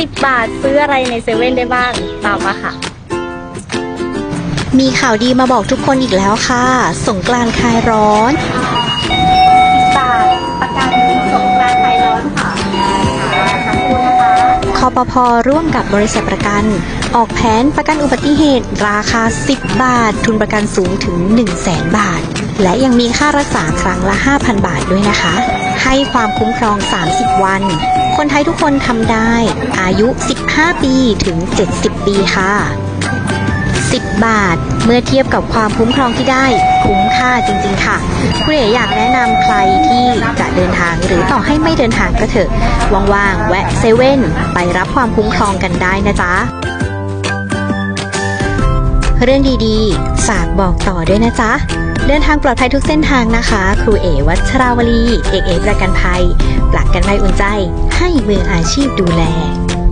10 บาทซื้ออะไรในเซเว่นได้บ้างตามมาค่ะ มีข่าวดีมาบอกทุกคนอีกแล้วค่ะ สงกรานต์คลายร้อน 10 บาท ประกันสงกรานต์ไทยร้อนค่ะขอบคุณนะคะ คอปพอร่วมกับบริษัทประกัน ออกแผนประกันอุบัติเหตุราคา 10 บาท ทุนประกันสูงถึง 1 0 0 0 0แบาท และยังมีค่ารักษาครั้งละ 5,000 บาทด้วยนะคะ ให้ความคุ้มครอง 30 วัน คนไทยทุกคนทำได้ อายุ 15 ปีถึง 70 ปีค่ะ 10 บาท เมื่อเทียบกับความคุ้มครองที่ได้ คุ้มค่าจริง ๆ ค่ะ คุณเอ๋อยากแนะนำใครที่จะเดินทางหรือต่อให้ไม่เดินทางก็เถอะ ว่างๆ แวะเซเว่นไปรับความคุ้มครองกันได้นะจ๊ะ เรื่องดีๆ ฝากบอกต่อด้วยนะจ๊ะ เดินทางปลอดภัยทุกเส้นทางนะคะ ครูเอวัชราวลี เอกเอประกันภัยปลักกันภัยอุ่นใจ ให้มืออาชีพดูแล